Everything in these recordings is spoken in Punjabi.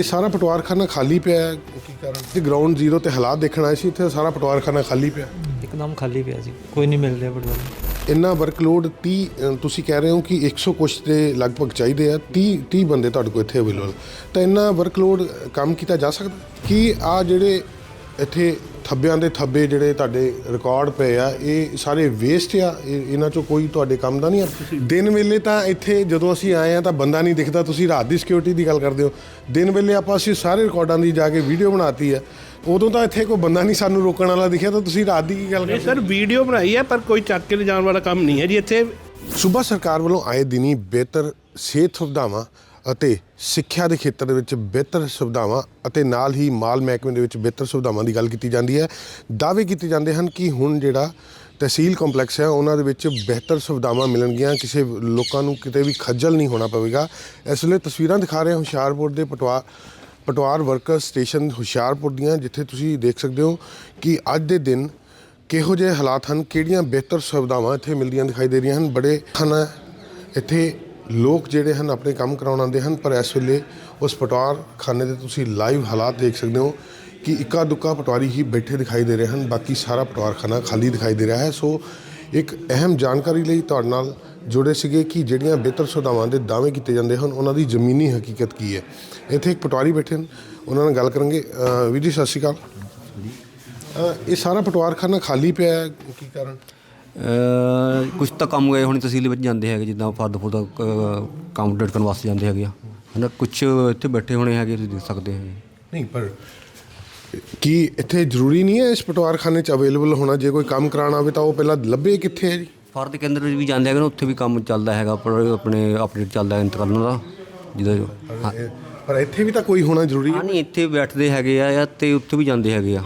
ਇਹ ਸਾਰਾ ਪਟਵਾਰਖਾਨਾ ਖਾਲੀ ਪਿਆ ਹੈ। ਕੀ ਕਾਰਨ? ਤੇ ਗਰਾਊਂਡ ਜ਼ੀਰੋ ਤੇ ਹਾਲਾਤ ਦੇਖਣ ਆਏ ਸੀ ਇੱਥੇ ਸਾਰਾ ਪਟਵਾਰਖਾਨਾ ਖਾਲੀ ਪਿਆ। ਇੱਕਦਮ ਖਾਲੀ ਪਿਆ ਜੀ। ਕੋਈ ਨਹੀਂ ਮਿਲ ਰਿਹਾ ਪਟਵਾਰੀ। ਇੰਨਾ ਵਰਕਲੋਡ 30 ਅ, ਤੁਸੀਂ ਕਹਿ ਰਹੇ ਹੋ ਕਿ 100 ਕੁਛ ਦੇ ਲਗਭਗ ਚਾਹੀਦੇ ਆ। 30 30 ਬੰਦੇ ਤੁਹਾਡੇ ਕੋਲ ਇੱਥੇ ਅਵੇਲੇਬਲ ਤਾਂ ਇੰਨਾ ਵਰਕਲੋਡ ਕੰਮ ਕੀਤਾ ਜਾ ਸਕਦਾ? ਕੀ ਆ ਜਿਹੜੇ ਇੱਥੇ ਥੱਬਿਆਂ ਦੇ ਥੱਬੇ ਜਿਹੜੇ ਤੁਹਾਡੇ ਰਿਕਾਰਡ ਪਏ ਆ ਇਹ ਸਾਰੇ ਵੇਸਟ ਆ? ਇਹ- ਇਹਨਾਂ ਚੋਂ ਕੋਈ ਤੁਹਾਡੇ ਕੰਮ ਦਾ ਨਹੀਂ ਆ? ਦਿਨ ਵੇਲੇ ਤਾਂ ਇੱਥੇ ਜਦੋਂ ਅਸੀਂ ਆਏ ਆ ਤਾਂ ਬੰਦਾ ਨਹੀਂ ਦਿਖਦਾ ਤੁਸੀਂ ਰਾਤ ਦੀ ਸਿਕਿਉਰਿਟੀ ਦੀ ਗੱਲ ਕਰਦੇ ਹੋ। ਦਿਨ ਵੇਲੇ ਆਪਾਂ ਅਸੀਂ ਸਾਰੇ ਰਿਕਾਰਡਾਂ ਦੀ ਜਾ ਕੇ ਵੀਡੀਓ ਬਣਾਤੀ ਆ। ਉਦੋਂ ਤਾਂ ਇੱਥੇ ਕੋਈ ਬੰਦਾ ਨਹੀਂ ਸਾਨੂੰ ਰੋਕਣ ਵਾਲਾ ਦਿਖਿਆ ਤਾਂ ਤੁਸੀਂ ਰਾਤ ਦੀ ਕੀ ਗੱਲ ਕਰਦੇ ਸਰ ਵੀਡੀਓ ਬਣਾਈ ਹੈ ਪਰ ਕੋਈ ਚੱਕ ਕੇ ਲਿਜਾਣ ਵਾਲਾ ਕੰਮ ਨਹੀਂ ਹੈ ਜੀ ਇੱਥੇ। ਸੂਬਾ ਸਰਕਾਰ ਵੱਲੋਂ ਆਏ ਦਿਨੀ ਬਿਹਤਰ ਸਿਹਤ ਸੁਵਿਧਾਵਾਂ ਅਤੇ ਸਿੱਖਿਆ ਦੇ ਖੇਤਰ ਦੇ ਵਿੱਚ ਬਿਹਤਰ ਸੁਵਿਧਾਵਾਂ ਅਤੇ ਨਾਲ ਹੀ ਮਾਲ ਮਹਿਕਮੇ ਦੇ ਵਿੱਚ ਬਿਹਤਰ ਸੁਵਿਧਾਵਾਂ ਦੀ ਗੱਲ ਕੀਤੀ ਜਾਂਦੀ ਹੈ। ਦਾਅਵੇ ਕੀਤੇ ਜਾਂਦੇ ਹਨ ਕਿ ਹੁਣ ਜਿਹੜਾ ਤਹਿਸੀਲ ਕੰਪਲੈਕਸ ਹੈ, ਉਹਨਾਂ ਦੇ ਵਿੱਚ ਬਿਹਤਰ ਸੁਵਿਧਾਵਾਂ ਮਿਲਣਗੀਆਂ, ਕਿਸੇ ਲੋਕਾਂ ਨੂੰ ਕਿਤੇ ਵੀ ਖੱਜਲ ਨਹੀਂ ਹੋਣਾ ਪਵੇਗਾ। ਇਸ ਵੇਲੇ ਤਸਵੀਰਾਂ ਦਿਖਾ ਰਹੇ ਹਾਂ ਹੁਸ਼ਿਆਰਪੁਰ ਦੇ ਪਟਵਾ, ਪਟਵਾਰ ਵਰਕਰ ਸਟੇਸ਼ਨ ਹੁਸ਼ਿਆਰਪੁਰ ਦੀਆਂ, ਜਿੱਥੇ ਤੁਸੀਂ ਦੇਖ ਸਕਦੇ ਹੋ ਕਿ ਅੱਜ ਦੇ ਦਿਨ ਕਿਹੋ ਜਿਹੇ ਹਾਲਾਤ ਹਨ, ਕਿਹੜੀਆਂ ਬਿਹਤਰ ਸੁਵਿਧਾਵਾਂ ਇੱਥੇ ਮਿਲਦੀਆਂ ਦਿਖਾਈ ਦੇ ਰਹੀਆਂ ਹਨ। ਬੜੇ ਹਨ ਇੱਥੇ ਲੋਕ ਜਿਹੜੇ ਹਨ ਆਪਣੇ ਕੰਮ ਕਰਾਉਣ ਆਉਂਦੇ ਹਨ, ਪਰ ਇਸ ਵੇਲੇ ਉਸ ਪਟਵਾਰ ਖਾਨੇ ਦੇ ਤੁਸੀਂ ਲਾਈਵ ਹਾਲਾਤ ਦੇਖ ਸਕਦੇ ਹੋ ਕਿ ਇੱਕਾ ਦੁੱਕਾ ਪਟਵਾਰੀ ਹੀ ਬੈਠੇ ਦਿਖਾਈ ਦੇ ਰਹੇ ਹਨ, ਬਾਕੀ ਸਾਰਾ ਪਟਵਾਰਖਾਨਾ ਖਾਲੀ ਦਿਖਾਈ ਦੇ ਰਿਹਾ ਹੈ। ਸੋ ਇੱਕ ਅਹਿਮ ਜਾਣਕਾਰੀ ਲਈ ਤੁਹਾਡੇ ਨਾਲ ਜੁੜੇ ਸੀਗੇ ਕਿ ਜਿਹੜੀਆਂ ਬਿਹਤਰ ਸੁਵਿਧਾਵਾਂ ਦੇ ਦਾਅਵੇ ਕੀਤੇ ਜਾਂਦੇ ਹਨ, ਉਹਨਾਂ ਦੀ ਜ਼ਮੀਨੀ ਹਕੀਕਤ ਕੀ ਹੈ। ਇੱਥੇ ਇੱਕ ਪਟਵਾਰੀ ਬੈਠੇ ਹਨ, ਉਹਨਾਂ ਨਾਲ ਗੱਲ ਕਰਾਂਗੇ। ਵੀਰ ਜੀ, ਸਤਿ ਸ਼੍ਰੀ ਅਕਾਲ। ਇਹ ਸਾਰਾ ਪਟਵਾਰਖਾਨਾ ਖਾਲੀ ਪਿਆ ਹੈ, ਕੀ ਕਾਰਨ? ਅਹ ਕੁਛ ਤਾਂ ਕੰਮ ਗਏ ਹੁਣ ਤਹਿਸੀਲ ਵਿੱਚ ਜਾਂਦੇ ਹੈਗੇ ਜਿੱਦਾਂ ਫਰਦ ਫੁਰਦ ਕੰਮ ਡੇਟ ਕਰਨ ਵਾਸਤੇ ਜਾਂਦੇ ਹੈਗੇ ਆ। ਹਨਾ ਕੁਛ ਇੱਥੇ ਬੈਠੇ ਹੋਣੇ ਹੈਗੇ ਤੁਸੀਂ ਦੇਖ ਸਕਦੇ ਹੈਗੇ। ਨਹੀਂ ਪਰ ਕੀ ਇੱਥੇ ਜ਼ਰੂਰੀ ਨਹੀਂ ਹੈ ਇਸ ਪਟਵਾਰਖਾਨੇ 'ਚ ਅਵੇਲੇਬਲ ਹੋਣਾ? ਜੇ ਕੋਈ ਕੰਮ ਕਰਾਉਣਾ ਹੋਵੇ ਤਾਂ ਉਹ ਪਹਿਲਾਂ ਲੱਭੇ ਕਿੱਥੇ ਹੈ ਜੀ? ਫਰਦ ਕੇਂਦਰ ਵਿੱਚ ਵੀ ਜਾਂਦੇ ਹੈਗੇ ਨਾ ਉੱਥੇ ਵੀ ਕੰਮ ਚੱਲਦਾ ਹੈਗਾ ਪਰ ਆਪਣੇ ਅਪਡੇਟ ਚੱਲਦਾ ਹੈ ਇੰਤਕਾਲਾਂ ਦਾ ਜਿਹਦਾ ਜੋ। ਪਰ ਇੱਥੇ ਵੀ ਤਾਂ ਕੋਈ ਹੋਣਾ ਜ਼ਰੂਰੀ ਹੈ ਹਾਂ, ਨਹੀਂ ਇੱਥੇ ਬੈਠਦੇ ਹੈਗੇ ਆ ਜਾਂ ਤੇ ਉੱਥੇ ਵੀ ਜਾਂਦੇ ਹੈਗੇ ਆ।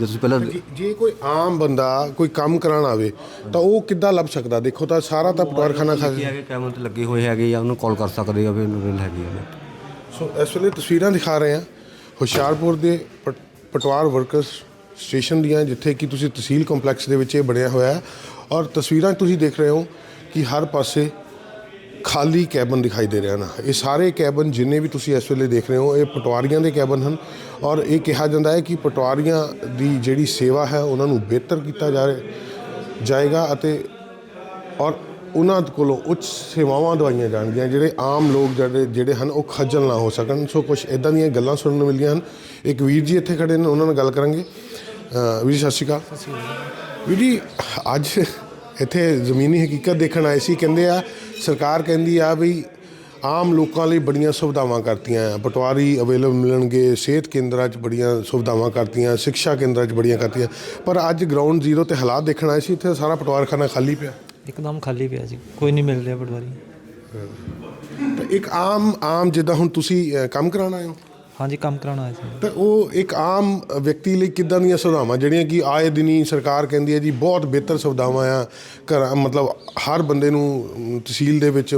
ਜੇ ਤੁਸੀਂ ਪਹਿਲਾਂ ਜੇ- ਜੇ ਕੋਈ ਆਮ ਬੰਦਾ ਕੋਈ ਕੰਮ ਕਰਾਉਣ ਆਵੇ ਤਾਂ ਉਹ ਕਿੱਦਾਂ ਲੱਭ ਸਕਦਾ? ਦੇਖੋ ਤਾਂ ਸਾਰਾ ਤਾਂ ਪਟਵਾਰਖਾਨਾ ਖਾਲੀ ਹੈਗੇ ਕੈਮਰੇ ਤੇ ਲੱਗੇ ਹੋਏ ਹੈਗੇ ਆ ਉਹਨੂੰ ਕਾਲ ਕਰ ਸਕਦੇ ਆ ਫਿਰ ਮਿਲ ਹੈਗੇ ਆ। ਸੋ ਇਸ ਵੇਲੇ ਤਸਵੀਰਾਂ ਦਿਖਾ ਰਹੇ ਹਾਂ। ਹੁਸ਼ਿਆਰਪੁਰ ਦੇ ਪਟ- ਪਟਵਾਰ ਵਰਕਰਸ ਸਟੇਸ਼ਨ ਦੀਆਂ ਜਿੱਥੇ ਕਿ ਤੁਸੀਂ ਤਹਿਸੀਲ ਕੰਪਲੈਕਸ ਦੇ ਵਿੱਚ ਇਹ ਬਣਿਆ ਹੋਇਆ ਹੈ। ਔਰ ਤਸਵੀਰਾਂ ਤੁਸੀਂ ਦੇਖ ਰਹੇ ਹੋ ਕਿ ਹਰ ਪਾਸੇ ਖਾਲੀ ਕੈਬਨ ਦਿਖਾਈ ਦੇ ਰਹੇ ਹਨ ਇਹ ਸਾਰੇ ਕੈਬਨ ਜਿੰਨੇ ਵੀ ਤੁਸੀਂ ਇਸ ਵੇਲੇ ਦੇਖ ਰਹੇ ਹੋ ਇਹ ਪਟਵਾਰੀਆਂ ਦੇ ਕੈਬਨ ਹਨ ਔਰ ਇਹ ਕਿਹਾ ਜਾਂਦਾ ਹੈ ਕਿ ਪਟਵਾਰੀਆਂ ਦੀ ਜਿਹੜੀ ਸੇਵਾ ਹੈ ਉਹਨਾਂ ਨੂੰ ਬਿਹਤਰ ਕੀਤਾ ਜਾ ਰਿਹਾ ਜਾਏਗਾ ਅਤੇ ਔਰ ਉਹਨਾਂ ਕੋਲੋਂ ਉੱਚ ਸੇਵਾਵਾਂ ਦਵਾਈਆਂ ਜਾਣਗੀਆਂ। ਜਿਹੜੇ ਆਮ ਲੋਕ ਜਿਹੜੇ ਜਿਹੜੇ ਹਨ ਉਹ ਖੱਜਲ ਨਾ ਹੋ ਸਕਣ। ਸੋ ਕੁਝ ਇਦਾਂ ਦੀਆਂ ਗੱਲਾਂ ਸੁਣਨ ਨੂੰ ਮਿਲੀਆਂ ਹਨ। ਇੱਕ ਵੀਰ ਜੀ ਇੱਥੇ ਖੜੇ ਨੇ ਉਹਨਾਂ ਨਾਲ ਗੱਲ ਕਰਾਂਗੇ। ਵੀਰ ਜੀ ਸਤਿ ਸ਼੍ਰੀ ਅਕਾਲ। ਵੀਰ ਜੀ ਅੱਜ ਇੱਥੇ ਜ਼ਮੀਨੀ ਹਕੀਕਤ ਦੇਖਣ ਆਏ ਸੀ ਕਹਿੰਦੇ ਆ ਸਰਕਾਰ ਕਹਿੰਦੀ ਆ ਵੀ ਆਮ ਲੋਕਾਂ ਲਈ ਬੜੀਆਂ ਸੁਵਿਧਾਵਾਂ ਕਰਤੀਆਂ ਆ। ਪਟਵਾਰੀ ਅਵੇਲੇਬਲ ਮਿਲਣਗੇ ਸਿਹਤ ਕੇਂਦਰਾਂ 'ਚ ਬੜੀਆਂ ਸੁਵਿਧਾਵਾਂ ਕਰਤੀਆਂ ਸਿੱਖਿਆ ਕੇਂਦਰਾਂ 'ਚ ਬੜੀਆਂ ਕਰਤੀਆਂ। ਪਰ ਅੱਜ ਗਰਾਊਂਡ ਜ਼ੀਰੋ ਤੇ ਹਾਲਾਤ ਦੇਖਣ ਆਏ ਸੀ ਇੱਥੇ ਸਾਰਾ ਪਟਵਾਰਖਾਨਾ ਖਾਲੀ ਪਿਆ। ਇੱਕਦਮ ਖਾਲੀ ਪਿਆ ਜੀ ਕੋਈ ਨਹੀਂ ਮਿਲ ਰਿਹਾ ਪਟਵਾਰੀ। ਤਾਂ ਇੱਕ ਆਮ ਆਮ ਜਿੱਦਾਂ ਹੁਣ ਤੁਸੀਂ ਕੰਮ ਕਰਾਉਣ ਆਏ ਹੋ? ਹਾਂਜੀ ਕੰਮ ਕਰਾਉਣਾ ਆਇਆ ਸੀ ਤਾਂ ਉਹ ਇੱਕ ਆਮ ਵਿਅਕਤੀ ਲਈ ਕਿੱਦਾਂ ਦੀਆਂ ਸੁਵਿਧਾਵਾਂ? ਜਿਹੜੀਆਂ ਕਿ ਆਏ ਦਿਨੀ ਸਰਕਾਰ ਕਹਿੰਦੀ ਹੈ ਜੀ ਬਹੁਤ ਬਿਹਤਰ ਸੁਵਿਧਾਵਾਂ ਆ। ਘਰ ਮਤਲਬ ਹਰ ਬੰਦੇ ਨੂੰ ਤਹਿਸੀਲ ਦੇ ਵਿੱਚ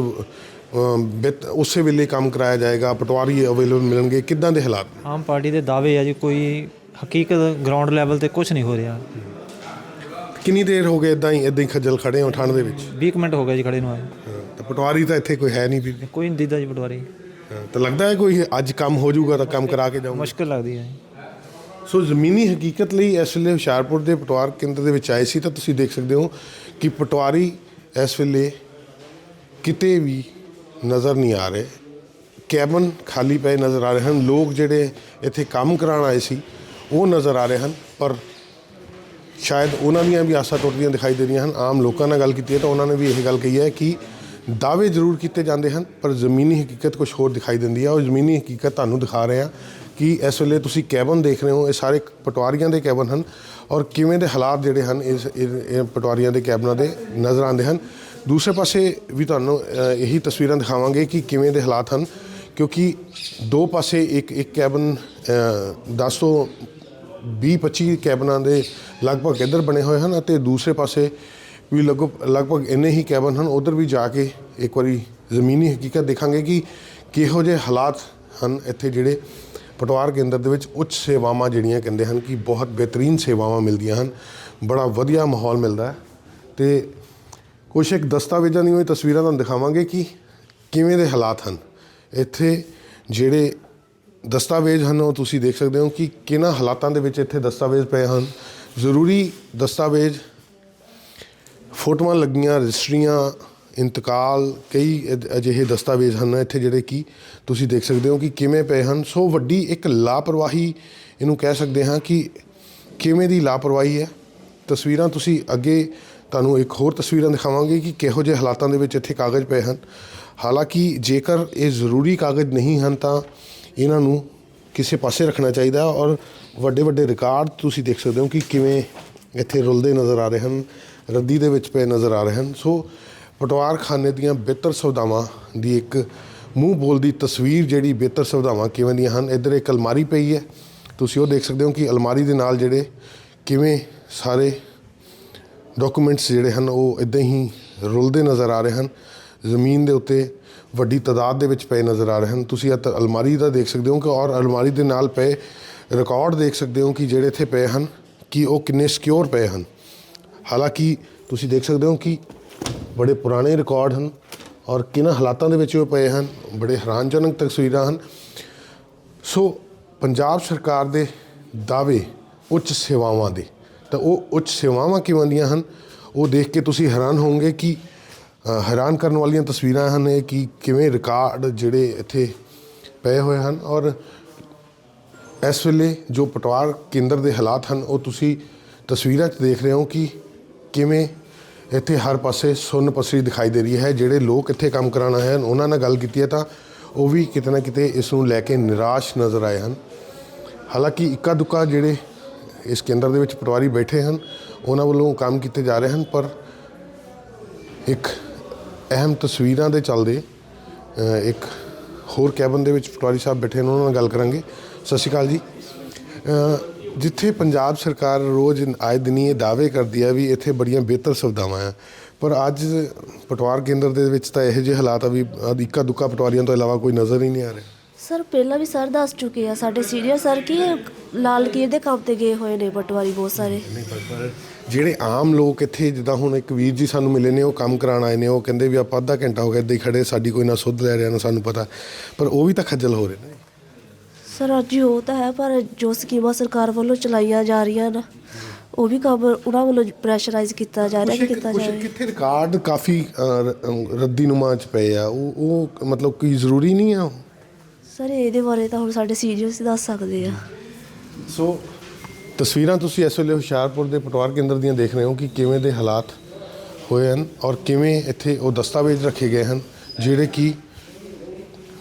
ਉਸੇ ਵੇਲੇ ਕੰਮ ਕਰਾਇਆ ਜਾਏਗਾ ਪਟਵਾਰੀ ਅਵੇਲੇਬਲ ਮਿਲਣਗੇ। ਕਿੱਦਾਂ ਦੇ ਹਾਲਾਤ? ਆਮ ਪਾਰਟੀ ਦੇ ਦਾਅਵੇ ਆ ਜੀ ਕੋਈ ਹਕੀਕਤ ਗਰਾਊਂਡ ਲੈਵਲ ਤੇ ਕੁਝ ਨਹੀਂ ਹੋ ਰਿਹਾ। ਕਿੰਨੀ ਦੇਰ ਹੋ ਗਏ ਇਦਾਂ ਹੀ ਇਦਾਂ ਹੀ ਖੱਜਲ ਖੜੇ ਹੋ ਠੰਡ ਦੇ ਵਿੱਚ? 20 ਕੁ ਮਿੰਟ ਹੋ ਗਏ ਜੀ ਖੜੇ ਨੂੰ ਆਏ। ਤਾਂ ਪਟਵਾਰੀ ਤਾਂ ਇੱਥੇ ਕੋਈ ਹੈ ਨਹੀਂ ਜੀ ਕੋਈ ਨਹੀਂ ਦਿੰਦਾ ਜੀ ਪਟਵਾਰੀ। ਤਾਂ ਲੱਗਦਾ ਹੈ ਕੋਈ ਅੱਜ ਕੰਮ ਹੋ ਜਾਊਗਾ ਤਾਂ ਕੰਮ ਕਰਾ ਕੇ ਜਾਊਗਾ। ਮੁਸ਼ਕਿਲ ਲੱਗਦੀ ਹੈ। ਸੋ ਜ਼ਮੀਨੀ ਹਕੀਕਤ ਲਈ ਇਸ ਵੇਲੇ ਹੁਸ਼ਿਆਰਪੁਰ ਦੇ ਪਟਵਾਰ ਕੇਂਦਰ ਦੇ ਵਿੱਚ ਆਏ ਸੀ ਤਾਂ ਤੁਸੀਂ ਦੇਖ ਸਕਦੇ ਹੋ ਕਿ ਪਟਵਾਰੀ ਇਸ ਵੇਲੇ ਕਿਤੇ ਵੀ ਨਜ਼ਰ ਨਹੀਂ ਆ ਰਹੇ। ਕੈਬਨ ਖਾਲੀ ਪਏ ਨਜ਼ਰ ਆ ਰਹੇ ਹਨ। ਲੋਕ ਜਿਹੜੇ ਇੱਥੇ ਕੰਮ ਕਰਾਉਣ ਆਏ ਸੀ ਉਹ ਨਜ਼ਰ ਆ ਰਹੇ ਹਨ ਪਰ ਸ਼ਾਇਦ ਉਹਨਾਂ ਦੀਆਂ ਵੀ ਆਸਾਂ ਟੁੱਟਦੀਆਂ ਦਿਖਾਈ ਦੇ ਰਹੀਆਂ ਹਨ। ਆਮ ਲੋਕਾਂ ਨਾਲ ਗੱਲ ਕੀਤੀ ਹੈ ਤਾਂ ਉਹਨਾਂ ਨੇ ਵੀ ਇਹ ਗੱਲ ਕਹੀ ਹੈ ਕਿ ਦਾਅਵੇ ਜ਼ਰੂਰ ਕੀਤੇ ਜਾਂਦੇ ਹਨ, ਪਰ ਜ਼ਮੀਨੀ ਹਕੀਕਤ ਕੁਝ ਹੋਰ ਦਿਖਾਈ ਦਿੰਦੀ ਹੈ ਉਹ ਜ਼ਮੀਨੀ ਹਕੀਕਤ ਤੁਹਾਨੂੰ ਦਿਖਾ ਰਹੇ ਹਾਂ ਕਿ ਇਸ ਵੇਲੇ ਤੁਸੀਂ ਕੈਬਨ ਦੇਖ ਰਹੇ ਹੋ, ਇਹ ਸਾਰੇ ਪਟਵਾਰੀਆਂ ਦੇ ਕੈਬਨ ਹਨ ਔਰ ਕਿਵੇਂ ਦੇ ਹਾਲਾਤ ਜਿਹੜੇ ਹਨ, ਇਸ, ਇਹ ਪਟਵਾਰੀਆਂ ਦੇ ਕੈਬਨਾਂ ਦੇ ਨਜ਼ਰ ਆਉਂਦੇ ਹਨ। ਦੂਸਰੇ ਪਾਸੇ ਵੀ ਤੁਹਾਨੂੰ ਇਹੀ ਤਸਵੀਰਾਂ ਦਿਖਾਵਾਂਗੇ ਕਿ ਕਿਵੇਂ ਦੇ ਹਾਲਾਤ ਹਨ, ਕਿਉਂਕਿ ਦੋ ਪਾਸੇ ਇੱਕ ਇੱਕ ਕੈਬਨ 10 ਤੋਂ 20 25 ਕੈਬਨਾਂ ਦੇ ਲਗਭਗ ਇੱਧਰ ਬਣੇ ਹੋਏ ਹਨ ਅਤੇ ਦੂਸਰੇ ਪਾਸੇ ਵੀ ਲਗਭਗ ਲਗਭਗ ਇੰਨੇ ਹੀ ਕੈਬਨ ਹਨ, ਉਧਰ ਵੀ ਜਾ ਕੇ ਇੱਕ ਵਾਰੀ ਜ਼ਮੀਨੀ ਹਕੀਕਤ ਦੇਖਾਂਗੇ ਕਿ ਕਿਹੋ ਜਿਹੇ ਹਾਲਾਤ ਹਨ ਇੱਥੇ ਜਿਹੜੇ ਪਟਵਾਰ ਕੇਂਦਰ ਦੇ ਵਿੱਚ ਉੱਚ ਸੇਵਾਵਾਂ ਜਿਹੜੀਆਂ ਕਹਿੰਦੇ ਹਨ ਕਿ ਬਹੁਤ ਬਿਹਤਰੀਨ ਸੇਵਾਵਾਂ ਮਿਲਦੀਆਂ ਹਨ, ਬੜਾ ਵਧੀਆ ਮਾਹੌਲ ਮਿਲਦਾ ਹੈ। ਤੇ ਕੁਛ ਇੱਕ ਦਸਤਾਵੇਜ਼ਾਂ ਦੀਆਂ ਵੀ ਤਸਵੀਰਾਂ ਤੁਹਾਨੂੰ ਦਿਖਾਵਾਂਗੇ ਕਿ ਕਿਵੇਂ ਦੇ ਹਾਲਾਤ ਹਨ। ਇੱਥੇ ਜਿਹੜੇ ਦਸਤਾਵੇਜ਼ ਹਨ, ਉਹ ਤੁਸੀਂ ਦੇਖ ਸਕਦੇ ਹੋ ਕਿ ਕਿਹਨਾਂ ਹਾਲਾਤਾਂ ਦੇ ਵਿੱਚ ਇੱਥੇ ਦਸਤਾਵੇਜ਼ ਪਏ ਹਨ। ਜ਼ਰੂਰੀ ਦਸਤਾਵੇਜ਼ ਫੋਟੋਆਂ ਲੱਗੀਆਂ, ਰਜਿਸਟਰੀਆਂ, ਇੰਤਕਾਲ, ਕਈ ਅਜਿਹੇ ਦਸਤਾਵੇਜ਼ ਹਨ ਇੱਥੇ ਜਿਹੜੇ ਕਿ ਤੁਸੀਂ ਦੇਖ ਸਕਦੇ ਹੋ ਕਿ ਕਿਵੇਂ ਪਏ ਹਨ। ਸੋ ਵੱਡੀ ਇੱਕ ਲਾਪਰਵਾਹੀ ਇਹਨੂੰ ਕਹਿ ਸਕਦੇ ਹਾਂ ਕਿ ਕਿਵੇਂ ਦੀ ਲਾਪਰਵਾਹੀ ਹੈ। ਤਸਵੀਰਾਂ ਤੁਸੀਂ ਅੱਗੇ ਤੁਹਾਨੂੰ ਇੱਕ ਹੋਰ ਤਸਵੀਰਾਂ ਦਿਖਾਵਾਂਗੇ ਕਿ ਕਿਹੋ ਜਿਹੇ ਹਾਲਾਤਾਂ ਦੇ ਵਿੱਚ ਇੱਥੇ ਕਾਗਜ਼ ਪਏ ਹਨ। ਹਾਲਾਂਕਿ ਜੇਕਰ ਇਹ ਜ਼ਰੂਰੀ ਕਾਗਜ਼ ਨਹੀਂ ਹਨ ਤਾਂ ਇਹਨਾਂ ਨੂੰ ਕਿਸੇ ਪਾਸੇ ਰੱਖਣਾ ਚਾਹੀਦਾ ਔਰ ਵੱਡੇ ਵੱਡੇ ਰਿਕਾਰਡ ਤੁਸੀਂ ਦੇਖ ਸਕਦੇ ਹੋ ਕਿ ਕਿਵੇਂ ਇੱਥੇ ਰੁਲਦੇ ਨਜ਼ਰ ਆ ਰਹੇ ਹਨ। ਰੱਦੀ ਦੇ ਵਿੱਚ ਪਏ ਨਜ਼ਰ ਆ ਰਹੇ ਹਨ। ਸੋ ਪਟਵਾਰਖਾਨੇ ਦੀਆਂ ਬਿਹਤਰ ਸੁਵਿਧਾਵਾਂ ਦੀ ਇੱਕ ਮੂੰਹ ਬੋਲਦੀ ਤਸਵੀਰ ਜਿਹੜੀ ਬਿਹਤਰ ਸੁਵਿਧਾਵਾਂ ਕਿਵੇਂ ਦੀਆਂ ਹਨ, ਇੱਧਰ ਇੱਕ ਅਲਮਾਰੀ ਪਈ ਹੈ। ਤੁਸੀਂ ਉਹ ਦੇਖ ਸਕਦੇ ਹੋ ਕਿ ਅਲਮਾਰੀ ਦੇ ਨਾਲ ਜਿਹੜੇ ਕਿਵੇਂ ਸਾਰੇ ਡਾਕੂਮੈਂਟਸ ਜਿਹੜੇ ਹਨ, ਉਹ ਇਦਾਂ ਹੀ ਰੁਲਦੇ ਨਜ਼ਰ ਆ ਰਹੇ ਹਨ। ਜ਼ਮੀਨ ਦੇ ਉੱਤੇ ਵੱਡੀ ਤਾਦਾਦ ਦੇ ਵਿੱਚ ਪਏ ਨਜ਼ਰ ਆ ਰਹੇ ਹਨ। ਤੁਸੀਂ ਇਹ ਅਲਮਾਰੀ ਦਾ ਦੇਖ ਸਕਦੇ ਹੋ ਕਿ ਔਰ ਅਲਮਾਰੀ ਦੇ ਨਾਲ ਪਏ ਰਿਕਾਰਡ ਦੇਖ ਸਕਦੇ ਹੋ ਕਿ ਜਿਹੜੇ ਇੱਥੇ ਪਏ ਹਨ, ਕਿ ਉਹ ਕਿੰਨੇ ਸਿਕਿਉਰ ਪਏ ਹਨ। ਹਾਲਾਂਕਿ ਤੁਸੀਂ ਦੇਖ ਸਕਦੇ ਹੋ ਕਿ ਬੜੇ ਪੁਰਾਣੇ ਰਿਕਾਰਡ ਹਨ ਔਰ ਕਿਹਨਾਂ ਹਾਲਾਤਾਂ ਦੇ ਵਿੱਚ ਉਹ ਪਏ ਹਨ, ਬੜੇ ਹੈਰਾਨਜਨਕ ਤਸਵੀਰਾਂ ਹਨ। ਸੋ ਪੰਜਾਬ ਸਰਕਾਰ ਦੇ ਦਾਅਵੇ ਉੱਚ ਸੇਵਾਵਾਂ ਦੇ, ਤਾਂ ਉਹ ਉੱਚ ਸੇਵਾਵਾਂ ਕਿਵੇਂ ਦੀਆਂ ਹਨ? ਉਹ ਦੇਖ ਕੇ ਤੁਸੀਂ ਹੈਰਾਨ ਹੋਵੋਗੇ ਕਿ ਹੈਰਾਨ ਕਰਨ ਵਾਲੀਆਂ ਤਸਵੀਰਾਂ ਹਨ ਇਹ ਕਿ ਕਿਵੇਂ ਰਿਕਾਰਡ ਜਿਹੜੇ ਇੱਥੇ ਪਏ ਹੋਏ ਹਨ ਔਰ ਇਸ ਵੇਲੇ ਜੋ ਪਟਵਾਰ ਕੇਂਦਰ ਦੇ ਹਾਲਾਤ ਹਨ, ਉਹ ਤੁਸੀਂ ਤਸਵੀਰਾਂ 'ਚ ਦੇਖ ਰਹੇ ਹੋ ਕਿ ਕਿਵੇਂ ਇੱਥੇ ਹਰ ਪਾਸੇ ਸੁੰਨ ਪਸਰੀ ਦਿਖਾਈ ਦੇ ਰਹੀ ਹੈ, ਜਿਹੜੇ ਲੋਕ ਇੱਥੇ ਕੰਮ ਕਰਾਉਣ ਹੈ ਉਹਨਾਂ ਨਾਲ ਗੱਲ ਕੀਤੀ ਹੈ ਤਾਂ ਉਹ ਵੀ ਕਿਤੇ ਨਾ ਕਿਤੇ ਇਸ ਨੂੰ ਲੈ ਕੇ ਨਿਰਾਸ਼ ਨਜ਼ਰ ਆਏ ਹਨ। ਹਾਲਾਂਕਿ ਇੱਕਾ ਦੁੱਕਾ ਜਿਹੜੇ ਇਸ ਕੇਂਦਰ ਦੇ ਵਿੱਚ ਪਟਵਾਰੀ ਬੈਠੇ ਹਨ, ਉਹਨਾਂ ਵੱਲੋਂ ਕੰਮ ਕੀਤੇ ਜਾ ਰਹੇ ਹਨ, ਪਰ ਇੱਕ ਅਹਿਮ ਤਸਵੀਰਾਂ ਦੇ ਚੱਲਦੇ ਇੱਕ ਹੋਰ ਕੈਬਨ ਦੇ ਵਿੱਚ ਪਟਵਾਰੀ ਸਾਹਿਬ ਬੈਠੇ ਨੇ, ਉਹਨਾਂ ਨਾਲ ਗੱਲ ਕਰਾਂਗੇ। ਸਤਿ ਸ਼੍ਰੀ ਅਕਾਲ ਜੀ। ਜਿੱਥੇ ਪੰਜਾਬ ਸਰਕਾਰ ਰੋਜ਼ ਆਏ ਦਿਨੀ ਇਹ ਦਾਅਵੇ ਕਰਦੀ ਹੈ ਵੀ ਇੱਥੇ ਬੜੀਆਂ ਬਿਹਤਰ ਸੁਵਿਧਾਵਾਂ ਆ। ਪਰ ਅੱਜ ਪਟਵਾਰ ਕੇਂਦਰ ਦੇ ਵਿੱਚ ਤਾਂ ਇਹੋ ਜਿਹੇ ਹਾਲਾਤ ਆ ਵੀ ਇੱਕਾ ਦੁੱਕਾ ਪਟਵਾਰੀਆਂ ਤੋਂ ਇਲਾਵਾ ਕੋਈ ਨਜ਼ਰ ਹੀ ਨਹੀਂ ਆ ਰਿਹਾ। ਸਰ ਪਹਿਲਾਂ ਵੀ ਸਰ ਦੱਸ ਚੁੱਕੇ ਆ ਸਾਡੇ ਸੀਨੀਅਰ ਸਰ ਕੀ ਇਹ ਲਾਲ ਕੀਰ ਦੇ ਕੰਮ ਤੇ ਗਏ ਹੋਏ ਨੇ ਪਟਵਾਰੀ ਬਹੁਤ ਸਾਰੇ। ਨਹੀਂ ਪਰ ਪਰ ਜਿਹੜੇ ਆਮ ਲੋਕ ਇੱਥੇ ਜਿੱਦਾਂ ਹੁਣ ਇੱਕ ਵੀਰ ਜੀ ਸਾਨੂੰ ਮਿਲੇ ਨੇ ਉਹ ਕੰਮ ਕਰਾਉਣ ਆਏ ਨੇ ਉਹ ਕਹਿੰਦੇ ਵੀ ਆਪਾਂ ਅੱਧਾ ਘੰਟਾ ਹੋ ਗਿਆ ਇੱਦਾਂ ਹੀ ਖੜੇ ਸਾਡੀ ਕੋਈ ਨਾ ਸੁੱਧ ਲੈ ਰਿਹਾ ਨਾ ਸਾਨੂੰ ਪਤਾ। ਪਰ ਉਹ ਵੀ ਤਾਂ ਖੱਜਲ ਹੋ ਰਹੇ ਨੇ। ਸਰ ਅੱਜ ਉਹ ਤਾਂ ਹੈ ਪਰ ਜੋ ਸਕੀਮਾਂ ਸਰਕਾਰ ਵੱਲੋਂ ਚਲਾਈਆਂ ਜਾ ਰਹੀਆਂ ਨਾ ਉਹ ਵੀ ਕੰਮ ਉਹਨਾਂ ਵੱਲੋਂ ਪ੍ਰੈਸ਼ਰਾਈਜ਼ ਕੀਤਾ ਜਾ ਰਿਹਾ ਕਿ ਕੀਤਾ ਕੁਛ ਜਾਵੇ ਕਿੱਥੇ ਰਿਕਾਰਡ ਕਾਫੀ ਰੱਦੀ ਨੁਮਾ ਚ ਪਏ ਆ ਉਹ ਉਹ ਮਤਲਬ ਕੋਈ ਜ਼ਰੂਰੀ ਨਹੀਂ ਆ? ਸਰ ਇਹਦੇ ਬਾਰੇ ਤਾਂ ਹੁਣ ਸਾਡੇ ਸੀਨੀਅਰਸ ਦੱਸ ਸਕਦੇ ਆ ਸੋ ਤਸਵੀਰਾਂ ਤੁਸੀਂ ਇਸ ਵੇਲੇ ਹੁਸ਼ਿਆਰਪੁਰ ਦੇ ਪਟਵਾਰ ਕੇਂਦਰ ਦੀਆਂ ਦੇਖ ਰਹੇ ਹੋ ਕਿ ਕਿਵੇਂ ਦੇ ਹਾਲਾਤ ਹੋਏ ਹਨ ਔਰ ਕਿਵੇਂ ਇੱਥੇ ਉਹ ਦਸਤਾਵੇਜ਼ ਰੱਖੇ ਗਏ ਹਨ ਜਿਹੜੇ ਕਿ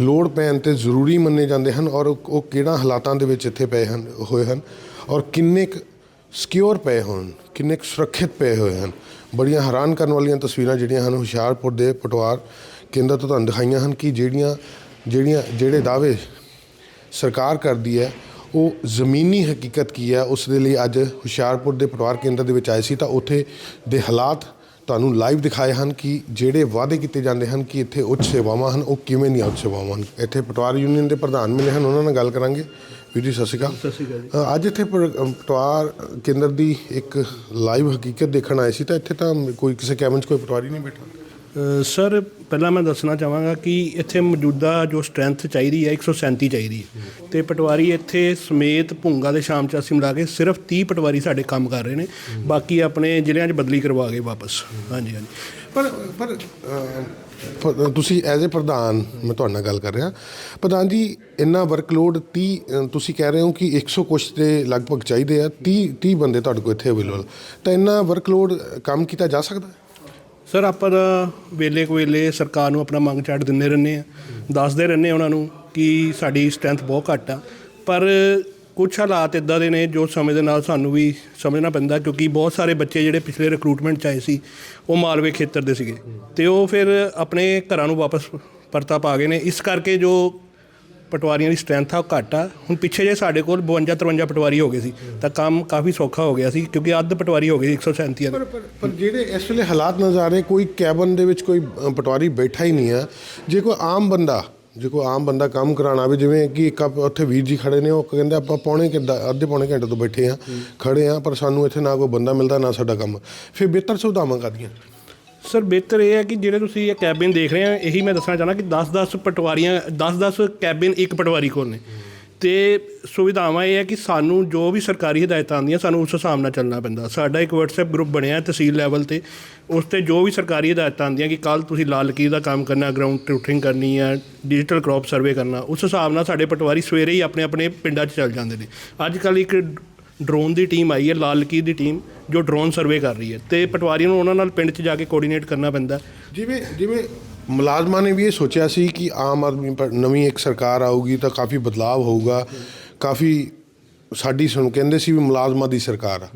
ਲੋੜ ਪੈਣ ਤੇ ਜ਼ਰੂਰੀ ਮੰਨੇ ਜਾਂਦੇ ਹਨ ਔਰ ਉਹ ਕਿਹੜਾ ਹਾਲਾਤਾਂ ਦੇ ਵਿੱਚ ਇੱਥੇ ਪਏ ਹਨ, ਹੋਏ ਹਨ ਔਰ ਕਿੰਨੇ ਕੁ ਸਿਕਿਉਰ ਪਏ ਹੋਣ, ਕਿੰਨੇ ਕੁ ਸੁਰੱਖਿਅਤ ਪਏ ਹੋਏ ਹਨ। ਬੜੀਆਂ ਹੈਰਾਨ ਕਰਨ ਵਾਲੀਆਂ ਤਸਵੀਰਾਂ ਜਿਹੜੀਆਂ ਹਨ, ਹੁਸ਼ਿਆਰਪੁਰ ਦੇ ਪਟਵਾਰ ਕੇਂਦਰ ਤੋਂ ਤੁਹਾਨੂੰ ਦਿਖਾਈਆਂ ਹਨ ਕਿ ਜਿਹੜੀਆਂ ਜਿਹੜੀਆਂ, ਜਿਹੜੇ ਦਾਅਵੇ ਸਰਕਾਰ ਕਰਦੀ ਹੈ, ਉਹ ਜ਼ਮੀਨੀ ਹਕੀਕਤ ਕੀ ਹੈ? ਉਸ ਦੇ ਲਈ ਅੱਜ ਹੁਸ਼ਿਆਰਪੁਰ ਦੇ ਪਟਵਾਰ ਕੇਂਦਰ ਦੇ ਵਿੱਚ ਆਏ ਸੀ ਤਾਂ ਉੱਥੇ ਦੇ ਹਾਲਾਤ ਤੁਹਾਨੂੰ ਲਾਈਵ ਦਿਖਾਏ ਹਨ ਕਿ ਜਿਹੜੇ ਵਾਅਦੇ ਕੀਤੇ ਜਾਂਦੇ ਹਨ ਕਿ ਇੱਥੇ ਉੱਚ ਸੇਵਾਵਾਂ ਹਨ ਉਹ ਕਿਵੇਂ ਦੀਆਂ ਉੱਚ ਸੇਵਾਵਾਂ ਹਨ? ਇੱਥੇ ਪਟਵਾਰ ਯੂਨੀਅਨ ਦੇ ਪ੍ਰਧਾਨ ਮਿਲੇ ਹਨ ਉਹਨਾਂ ਨਾਲ ਗੱਲ ਕਰਾਂਗੇ। ਵੀਰ ਜੀ ਸਤਿ ਸ਼੍ਰੀ ਅਕਾਲ। ਸਤਿ ਸ਼੍ਰੀ ਅਕਾਲ ਅੱਜ ਇੱਥੇ ਪਟਵਾਰ ਕੇਂਦਰ ਦੀ ਇੱਕ ਲਾਈਵ ਹਕੀਕਤ ਦੇਖਣ ਆਏ ਸੀ ਤਾਂ ਇੱਥੇ ਤਾਂ ਕੋਈ ਕਿਸੇ ਕੈਬਨ 'ਚ ਕੋਈ ਪਟਵਾਰੀ ਨਹੀਂ ਬੈਠਾ। ਸਰ, ਪਹਿਲਾਂ ਮੈਂ ਦੱਸਣਾ ਚਾਹਾਂਗਾ ਕਿ ਇੱਥੇ ਮੌਜੂਦਾ ਜੋ ਸਟਰੈਂਥ ਚਾਹੀਦੀ ਹੈ 137 ਚਾਹੀਦੀ ਹੈ। ਤੇ ਪਟਵਾਰੀ ਇੱਥੇ ਸਮੇਤ ਭੁੰਗਾ ਦੇ ਸ਼ਾਮ ਚ ਅਸੀਂ ਮਿਲਾ ਕੇ ਸਿਰਫ 30 ਪਟਵਾਰੀ ਸਾਡੇ ਕੰਮ ਕਰ ਰਹੇ ਨੇ। ਬਾਕੀ ਆਪਣੇ ਜ਼ਿਲ੍ਹਿਆਂ 'ਚ ਬਦਲੀ ਕਰਵਾ ਕੇ ਵਾਪਸ। ਹਾਂਜੀ ਹਾਂਜੀ। ਪਰ ਪਰ ਤੁਸੀਂ ਐਜ਼ ਅ ਪ੍ਰਧਾਨ, ਮੈਂ ਤੁਹਾਡੇ ਨਾਲ ਗੱਲ ਕਰ ਰਿਹਾ। ਪ੍ਰਧਾਨ ਜੀ, ਇੰਨਾ ਵਰਕਲੋਡ 30 ਤੁਸੀਂ ਕਹਿ ਰਹੇ ਹੋ ਕਿ 100 ਕੁਛ ਦੇ ਲਗਭਗ ਚਾਹੀਦੇ ਆ 30 30 ਬੰਦੇ ਤੁਹਾਡੇ ਕੋਲ ਇੱਥੇ ਅਵੇਲੇਬਲ ਤਾਂ ਇੰਨਾ ਵਰਕਲੋਡ ਕੰਮ ਕੀਤਾ ਜਾ ਸਕਦਾ ਸਰ ਆਪਾਂ ਤਾਂ ਵੇਲੇ ਕੁ ਵੇਲੇ ਸਰਕਾਰ ਨੂੰ ਆਪਣਾ ਮੰਗ ਚਾਰਟ ਦਿੰਦੇ ਰਹਿੰਦੇ ਆ ਦੱਸਦੇ ਰਹਿੰਦੇ ਆ ਉਹਨਾਂ ਨੂੰ ਕਿ ਸਾਡੀ ਸਟਰੈਂਥ ਬਹੁਤ ਘੱਟ ਆ। ਪਰ ਕੁਝ ਹਾਲਾਤ ਇਦਾਂ ਦੇ ਨੇ ਜੋ ਸਮੇਂ ਦੇ ਨਾਲ ਸਾਨੂੰ ਵੀ ਸਮਝਣਾ ਪੈਂਦਾ ਕਿਉਂਕਿ ਬਹੁਤ ਸਾਰੇ ਬੱਚੇ ਜਿਹੜੇ ਪਿਛਲੇ ਰਿਕਰੂਟਮੈਂਟ ਚ ਆਏ ਸੀ, ਉਹ ਮਾਲਵੇ ਖੇਤਰ ਦੇ ਸੀਗੇ। ਤੇ ਉਹ ਫਿਰ ਆਪਣੇ ਘਰਾਂ ਨੂੰ ਵਾਪਸ ਪਰਤਾ ਪਾ ਗਏ ਨੇ। ਇਸ ਕਰਕੇ ਜੋ ਪਟਵਾਰੀਆਂ ਦੀ ਸਟਰੈਂਥ ਆ ਉਹ ਘੱਟ ਆ। ਹੁਣ ਪਿੱਛੇ ਜੇ ਸਾਡੇ ਕੋਲ 52 53 ਪਟਵਾਰੀ ਹੋ ਗਏ ਸੀ ਤਾਂ ਕੰਮ ਕਾਫੀ ਸੌਖਾ ਹੋ ਗਿਆ ਸੀ ਕਿਉਂਕਿ ਅੱਧ ਪਟਵਾਰੀ ਹੋ ਗਏ 137 ਪਰ ਪਰ ਪਰ ਜਿਹੜੇ ਇਸ ਵੇਲੇ ਹਾਲਾਤ ਨਜ਼ਰ ਆ ਰਹੇ ਕੋਈ ਕੈਬਨ ਦੇ ਵਿੱਚ ਕੋਈ ਅ, ਪਟਵਾਰੀ ਬੈਠਾ ਹੀ ਨਹੀਂ ਆ। ਜੇ ਕੋਈ ਆਮ ਬੰਦਾ ਜੇ ਕੋਈ ਆਮ ਬੰਦਾ ਕੰਮ ਕਰਾਉਣਾ ਵੀ ਜਿਵੇਂ ਕਿ ਇੱਕ ਆਪ- ਉੱਥੇ ਵੀਰ ਜੀ ਖੜੇ ਨੇ ਉਹ ਕਹਿੰਦੇ ਆਪਾਂ ਪੌਣੇ ਘੰਟਾ ਅੱਧੇ ਪੌਣੇ ਘੰਟੇ ਤੋਂ ਬੈਠੇ ਆ ਖੜੇ ਆ ਪਰ ਸਾਨੂੰ ਇੱਥੇ ਨਾ ਕੋਈ ਬੰਦਾ ਮਿਲਦਾ ਨਾ ਸਾਡਾ ਕੰਮ। ਫਿਰ ਬਿਹਤਰ ਸੁਵਿਧਾਵਾਂ ਕਰਦੀਆਂ ਸਰ, ਬਿਹਤਰ ਇਹ ਹੈ ਕਿ ਜਿਹੜੇ ਤੁਸੀਂ ਇਹ ਕੈਬਿਨ ਦੇਖ ਰਹੇ ਆ, ਇਹੀ ਮੈਂ ਦੱਸਣਾ ਚਾਹਣਾ ਕਿ 10-10 ਪਟਵਾਰੀਆਂ 10-10 ਕੈਬਿਨ ਇੱਕ ਪਟਵਾਰੀ ਕੋਲ ਨੇ। ਤੇ ਸੁਵਿਧਾਵਾਂ ਇਹ ਹੈ ਕਿ ਸਾਨੂੰ ਜੋ ਵੀ ਸਰਕਾਰੀ ਹਦਾਇਤਾਂ ਆਉਂਦੀਆਂ, ਸਾਨੂੰ ਉਸ ਹਿਸਾਬ ਨਾਲ ਚੱਲਣਾ ਪੈਂਦਾ। ਸਾਡਾ ਇੱਕ WhatsApp ਗਰੁੱਪ ਬਣਿਆ ਤਹਿਸੀਲ ਲੈਵਲ ਤੇ। ਉਸ ਤੇ ਜੋ ਵੀ ਸਰਕਾਰੀ ਹਦਾਇਤਾਂ ਆਉਂਦੀਆਂ ਕਿ ਕੱਲ ਤੁਸੀਂ ਲਾਲ ਲਕੀਰ ਦਾ ਕੰਮ ਕਰਨਾ ਗਰਾਊਂਡ ਟਰੂਥਿੰਗ ਕਰਨੀ ਹੈ ਡਿਜੀਟਲ ਕ੍ਰੌਪ ਸਰਵੇ ਕਰਨਾ, ਉਸ ਹਿਸਾਬ ਨਾਲ ਸਾਡੇ ਪਟਵਾਰੀ ਸਵੇਰੇ ਹੀ ਆਪਣੇ ਆਪਣੇ ਪਿੰਡਾਂ 'ਚ ਚੱਲ ਜਾਂਦੇ ਨੇ। ਅੱਜ ਕੱਲ ਇੱਕ ਡਰੋਨ ਦੀ ਟੀਮ ਆਈ ਹੈ ਲਾਲ ਲਕੀਰ ਦੀ ਟੀਮ ਜੋ ਡਰੋਨ ਸਰਵੇ ਕਰ ਰਹੀ ਹੈ। ਤੇ ਪਟਵਾਰੀਆਂ ਨੂੰ ਉਹਨਾਂ ਨਾਲ ਪਿੰਡ 'ਚ ਜਾ ਕੇ ਕੋਆਰਡੀਨੇਟ ਕਰਨਾ ਪੈਂਦਾ। ਜਿਵੇਂ ਜਿਵੇਂ ਮੁਲਾਜ਼ਮਾਂ ਨੇ ਵੀ ਇਹ ਸੋਚਿਆ ਸੀ ਕਿ ਆਮ ਆਦਮੀ ਪਰ ਨਵੀਂ ਇੱਕ ਸਰਕਾਰ ਆਊਗੀ ਤਾਂ ਕਾਫੀ ਬਦਲਾਅ ਹੋਊਗਾ। ਕਾਫੀ ਸਾਡੀ ਸਾਨੂੰ ਕਹਿੰਦੇ ਸੀ ਵੀ ਮੁਲਾਜ਼ਮਾਂ ਦੀ ਸਰਕਾਰ ਆ।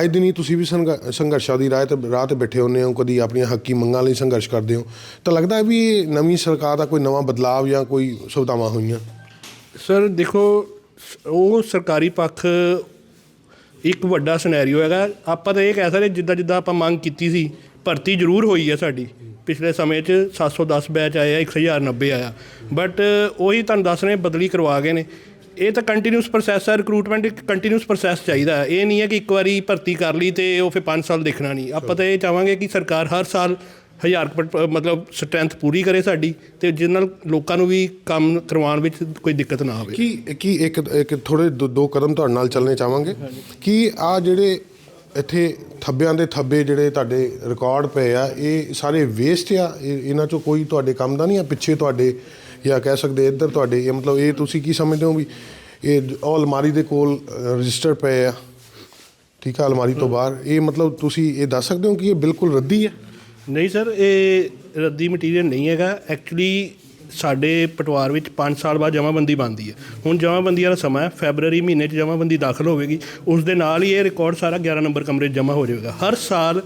ਅੱਜ ਦਿਨ ਤੁਸੀਂ ਵੀ ਸੰਘ- ਸੰਘਰਸ਼ਾਂ ਦੀ ਰਾਹ ਤੇ ਰਾਹ ਤੇ ਬੈਠੇ ਹੁੰਦੇ ਹੋ ਕਦੀ ਆਪਣੀਆਂ ਹੱਕੀ ਮੰਗਾਂ ਲਈ ਸੰਘਰਸ਼ ਕਰਦੇ ਹੋ। ਤਾਂ ਲੱਗਦਾ ਹੈ ਵੀ ਇਹ ਨਵੀਂ ਸਰਕਾਰ ਦਾ ਕੋਈ ਨਵਾਂ ਬਦਲਾਅ ਜਾਂ ਕੋਈ ਸੁਵਿਧਾਵਾਂ ਹੋਈਆਂ? ਸਰ ਦੇਖੋ ਉਹ ਸਰਕਾਰੀ ਪੱਖ ਇੱਕ ਵੱਡਾ ਸਿਨੈਰੀਓ ਹੈਗਾ। ਆਪਾਂ ਤਾਂ ਇਹ ਕਹਿ ਸਕਦੇ ਜਿੱਦਾਂ ਜਿੱਦਾਂ ਆਪਾਂ ਮੰਗ ਕੀਤੀ ਸੀ, ਭਰਤੀ ਜ਼ਰੂਰ ਹੋਈ ਹੈ ਸਾਡੀ। ਪਿਛਲੇ ਸਮੇਂ 'ਚ 710 ਬੈਚ ਆਏ ਆ 1090 ਆਇਆ। ਬਟ ਉਹੀ ਤੁਹਾਨੂੰ ਦੱਸ ਰਹੇ ਬਦਲੀ ਕਰਵਾ ਗਏ ਨੇ। ਇਹ ਤਾਂ ਕੰਟੀਨਿਊਸ ਪ੍ਰੋਸੈਸ ਹੈ ਰਿਕਰੂਟਮੈਂਟ ਇੱਕ ਕੰਟੀਨਿਊਸ ਪ੍ਰੋਸੈਸ ਚਾਹੀਦਾ ਹੈ। ਇਹ ਨਹੀਂ ਹੈ ਕਿ ਇੱਕ ਵਾਰੀ ਭਰਤੀ ਕਰ ਲਈ ਤੇ ਉਹ ਫਿਰ 5 ਸਾਲ ਦੇਖਣਾ ਨਹੀਂ। ਆਪਾਂ ਤਾਂ ਇਹ ਚਾਹਾਂਗੇ ਕਿ ਸਰਕਾਰ ਹਰ ਸਾਲ ਹਜ਼ਾਰ ਕੁ ਪਟ- ਮਤਲਬ ਸਟਰੈਂਥ ਪੂਰੀ ਕਰੇ ਸਾਡੀ ਤੇ ਜਿਸ ਨਾਲ ਲੋਕਾਂ ਨੂੰ ਵੀ ਕੰਮ ਕਰਵਾਉਣ ਵਿੱਚ ਕੋਈ ਦਿੱਕਤ ਨਾ ਆਵੇ। ਕੀ ਕੀ ਇੱਕ ਇੱਕ ਥੋੜੇ ਦੋ ਦੋ ਕਦਮ ਤੁਹਾਡੇ ਨਾਲ ਚੱਲਣੇ ਚਾਹਾਂਗੇ। ਕਿ ਆ ਜਿਹੜੇ ਇੱਥੇ ਥੱਬਿਆਂ ਦੇ ਥੱਬੇ ਜਿਹੜੇ ਤੁਹਾਡੇ ਰਿਕਾਰਡ ਪਏ ਆ, ਇਹ ਸਾਰੇ ਵੇਸਟ ਆ? ਇਹ- ਇਹਨਾਂ ਚੋਂ ਕੋਈ ਤੁਹਾਡੇ ਕੰਮ ਦਾ ਨਹੀਂ ਆ? ਪਿੱਛੇ ਤੁਹਾਡੇ ਜਾਂ ਕਹਿ ਸਕਦੇ ਇੱਧਰ ਤੁਹਾਡੇ, ਇਹ ਮਤਲਬ ਇਹ ਤੁਸੀਂ ਕੀ ਸਮਝਦੇ ਹੋ ਵੀ ਇਹ ਉਹ ਅਲਮਾਰੀ ਦੇ ਕੋਲ ਰਜਿਸਟਰ ਪਏ ਆ? ਠੀਕ ਆ, ਅਲਮਾਰੀ ਤੋਂ ਬਾਹਰ। ਇਹ ਮਤਲਬ ਤੁਸੀਂ ਇਹ ਦੱਸ ਸਕਦੇ ਹੋ ਕਿ ਇਹ ਬਿਲਕੁਲ ਰੱਦੀ ਹੈ? ਨਹੀਂ ਸਰ ਇਹ ਰੱਦੀ ਮਟੀਰੀਅਲ ਨਹੀਂ ਹੈਗਾ। ਐਕਚੁਅਲੀ ਸਾਡੇ ਪਟਵਾਰ ਵਿੱਚ 5 ਸਾਲ ਬਾਅਦ ਜਮ੍ਹਾਂਬੰਦੀ ਬਣਦੀ ਹੈ। ਹੁਣ ਜਮ੍ਹਾਂਬੰਦੀਆਂ ਦਾ ਸਮਾਂ ਹੈ ਫੈਬਰੂਅਰੀ ਮਹੀਨੇ 'ਚ ਜਮ੍ਹਾਂਬੰਦੀ ਦਾਖਲ ਹੋਵੇਗੀ। ਉਸ ਦੇ ਨਾਲ ਹੀ ਇਹ ਰਿਕਾਰਡ ਸਾਰਾ 11 ਨੰਬਰ ਕਮਰੇ 'ਚ ਜਮ੍ਹਾਂ ਹੋ ਜਾਵੇਗਾ। ਹਰ ਸਾਲ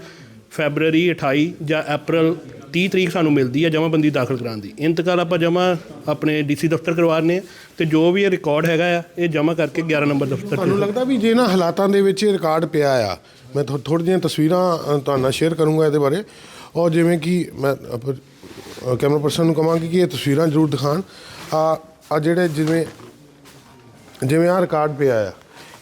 ਫੈਬਰੂਅਰੀ 28 ਜਾਂ ਅਪ੍ਰੈਲ 30 ਤਰੀਕ ਸਾਨੂੰ ਮਿਲਦੀ ਹੈ ਜਮ੍ਹਾਂਬੰਦੀ ਦਾਖਲ ਕਰਾਉਣ ਦੀ। ਇੰਤਕਾਲ ਆਪਾਂ ਜਮ੍ਹਾਂ ਆਪਣੇ ਡੀਸੀ ਦਫ਼ਤਰ ਕਰਵਾਉਂਦੇ ਹਾਂ ਤੇ ਜੋ ਵੀ ਇਹ ਰਿਕਾਰਡ ਹੈਗਾ ਆ ਇਹ ਜਮ੍ਹਾਂ ਕਰਕੇ 11 ਨੰਬਰ ਦਫ਼ਤਰ 'ਚ ਤੁਹਾਨੂੰ ਲੱਗਦਾ ਵੀ ਜੇ ਨਾ ਹਾਲਾਤਾਂ ਦੇ ਵਿੱਚ ਇਹ ਰਿਕਾਰਡ ਪਿਆ ਆ ਮੈਂ ਥੋੜ੍ਹੀਆਂ ਜਿਹੀਆਂ ਤਸਵੀਰਾਂ ਅ, ਤੁਹਾਡੇ ਨਾਲ ਸ਼ੇਅਰ ਕਰੂੰਗਾ ਇਹਦੇ ਬਾਰੇ। ਔਰ ਜਿਵੇਂ ਕਿ ਮੈਂ ਕੈਮਰਾ ਪਰਸਨ ਨੂੰ ਕਹਾਂਗੀ ਕਿ ਇਹ ਤਸਵੀਰਾਂ ਜ਼ਰੂਰ ਦਿਖਾਣ। ਆ ਆ ਜਿਹੜੇ ਜਿਵੇਂ ਜਿਵੇਂ ਆ ਰਿਕਾਰਡ ਪਿਆ ਆ,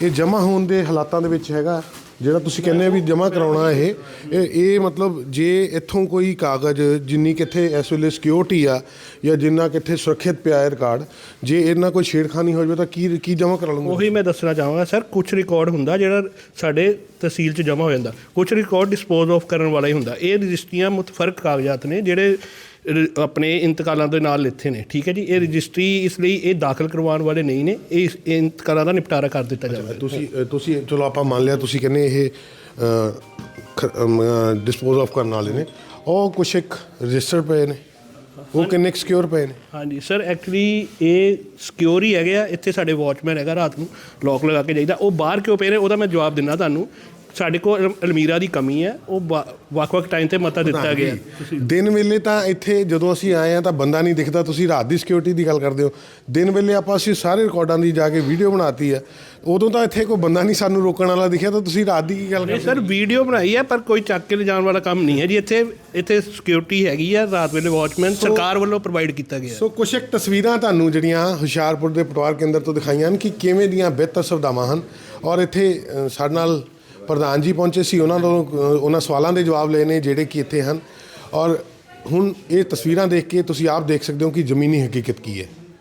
ਇਹ ਜਮ੍ਹਾਂ ਹੋਣ ਦੇ ਹਾਲਾਤਾਂ ਦੇ ਵਿੱਚ ਹੈਗਾ। ਜਿਹੜਾ ਤੁਸੀਂ ਕਹਿੰਦੇ ਆ ਵੀ ਜਮ੍ਹਾਂ ਕਰਾਉਣਾ ਇਹ ਇਹ ਇਹ ਮਤਲਬ ਜੇ ਇੱਥੋਂ ਕੋਈ ਕਾਗਜ਼ ਜਿੰਨੀ ਕਿੱਥੇ ਇਸ ਵੇਲੇ ਸਿਕਿਉਰਿਟੀ ਆ ਜਾਂ ਜਿੰਨਾ ਕਿੱਥੇ ਸੁਰੱਖਿਅਤ ਪਿਆ ਹੈ ਰਿਕਾਰਡ ਜੇ ਇਹਨਾਂ ਕੋਈ ਛੇੜਖਾਨੀ ਹੋ ਜਾਵੇ ਤਾਂ ਕੀ ਕੀ ਜਮ੍ਹਾਂ ਕਰਾ ਲਓਗੇ ਉਹੀ ਮੈਂ ਦੱਸਣਾ ਚਾਹਾਂਗਾ, ਸਰ ਕੁਝ ਰਿਕਾਰਡ ਹੁੰਦਾ ਜਿਹੜਾ ਸਾਡੇ ਤਹਿਸੀਲ 'ਚ ਜਮ੍ਹਾਂ ਹੋ ਜਾਂਦਾ। ਕੁਝ ਰਿਕਾਰਡ ਡਿਸਪੋਜ਼ ਆਫ ਕਰਨ ਵਾਲਾ ਹੀ ਹੁੰਦਾ। ਇਹ ਰਜਿਸਟਰੀਆਂ ਮੁਤਫਰਕ ਕਾਗਜ਼ਾਤ ਨੇ ਜਿਹੜੇ ਆਪਣੇ ਇੰਤਕਾਲਾਂ ਦੇ ਨਾਲ ਲਿੱਥੇ ਨੇ ਠੀਕ ਹੈ ਜੀ? ਇਹ ਰਜਿਸਟਰੀ ਇਸ ਲਈ ਇਹ ਦਾਖਲ ਕਰਵਾਉਣ ਵਾਲੇ ਨਹੀਂ ਨੇ ਇਹ ਇੰਤਕਾਲਾਂ ਦਾ ਨਿਪਟਾਰਾ ਕਰ ਦਿੱਤਾ ਜਾਵੇ। ਤੁਸੀਂ ਤੁਸੀਂ ਚਲੋ ਆਪਾਂ ਮੰਨ ਲਿਆ ਤੁਸੀਂ ਕਹਿੰਦੇ ਇਹ ਡਿਸਪੋਜ਼ ਆਫ ਕਰਨ ਵਾਲੇ ਨੇ। ਉਹ ਕੁਛ ਇੱਕ ਰਜਿਸਟਰ ਪਏ ਨੇ ਉਹ ਕਿੰਨੇ ਸਿਕਿਉਰ ਪਏ ਨੇ? ਹਾਂਜੀ ਸਰ ਐਕਚੁਅਲੀ ਇਹ ਸਿਕਿਉਰ ਹੀ ਹੈਗੇ ਆ ਇੱਥੇ ਸਾਡੇ ਵਾਚਮੈਨ ਹੈਗਾ ਰਾਤ ਨੂੰ ਲੋਕ ਲਗਾ ਕੇ ਜਾਈਦਾ। ਉਹ ਬਾਹਰ ਕਿਉਂ ਪਏ ਨੇ ਉਹਦਾ ਮੈਂ ਜਵਾਬ ਦਿੰਦਾ ਤੁਹਾਨੂੰ। ਸਾਡੇ ਕੋਲ ਅਲ- ਅਲਮੀਰਾ ਦੀ ਕਮੀ ਹੈ ਉਹ ਵੱਖ-ਵੱਖ ਟਾਈਮ ਤੇ ਮਤਾ ਦਿੱਤਾ ਗਿਆ। ਦਿਨ ਵੇਲੇ ਤਾਂ ਇੱਥੇ ਜਦੋਂ ਅਸੀਂ ਆਏ ਆ ਤਾਂ ਬੰਦਾ ਨਹੀਂ ਦਿਖਦਾ ਤੁਸੀਂ ਰਾਤ ਦੀ ਸਿਕਿਉਰਿਟੀ ਦੀ ਗੱਲ ਕਰਦੇ ਹੋ। ਦਿਨ ਵੇਲੇ ਆਪਾਂ ਅਸੀਂ ਸਾਰੇ ਰਿਕਾਰਡਾਂ ਦੀ ਜਾ ਕੇ ਵੀਡੀਓ ਬਣਾਤੀ ਆ ਉਦੋਂ ਤਾਂ ਇੱਥੇ ਕੋਈ ਬੰਦਾ ਨਹੀਂ ਸਾਨੂੰ ਰੋਕਣ ਵਾਲਾ ਦਿਖਿਆ ਤਾਂ ਤੁਸੀਂ ਰਾਤ ਦੀ ਕੀ ਗੱਲ ਕਰਦੇ ਸਰ ਵੀਡੀਓ ਬਣਾਈ ਹੈ ਪਰ ਕੋਈ ਚੱਕ ਕੇ ਲਿਜਾਣ ਵਾਲਾ ਕੰਮ ਨਹੀਂ ਹੈ ਜੀ। ਇੱਥੇ ਇੱਥੇ ਸਿਕਿਉਰਿਟੀ ਹੈਗੀ ਆ ਰਾਤ ਵੇਲੇ ਵਾਚਮੈਨ ਸਰਕਾਰ ਵੱਲੋਂ ਪ੍ਰੋਵਾਈਡ ਕੀਤਾ ਗਿਆ। ਸੋ ਕੁਛ ਇੱਕ ਤਸਵੀਰਾਂ ਤੁਹਾਨੂੰ ਜਿਹੜੀਆਂ ਹੁਸ਼ਿਆਰਪੁਰ ਦੇ ਪਟਵਾਰ ਕੇਂਦਰ ਤੋਂ ਦਿਖਾਈਆਂ ਹਨ ਕਿ ਕਿਵੇਂ ਦੀਆਂ ਬਿਹਤਰ ਸੁਵਿਧਾਵਾਂ ਹਨ। ਔਰ ਇੱਥੇ ਸਾਡੇ ਨਾਲ ਪ੍ਰਧਾਨ ਜੀ ਪਹੁੰਚੇ ਸੀ, ਉਹਨਾਂ ਤੋਂ ਉਹਨਾਂ ਸਵਾਲਾਂ ਦੇ ਜਵਾਬ ਲਏ ਨੇ ਜਿਹੜੇ ਕਿ ਇੱਥੇ ਹਨ। ਔਰ ਹੁਣ ਇਹ ਤਸਵੀਰਾਂ ਦੇਖ ਕੇ ਤੁਸੀਂ ਆਪ ਦੇਖ ਸਕਦੇ ਹੋ ਕਿ ਜ਼ਮੀਨੀ ਹਕੀਕਤ ਕੀ ਹੈ।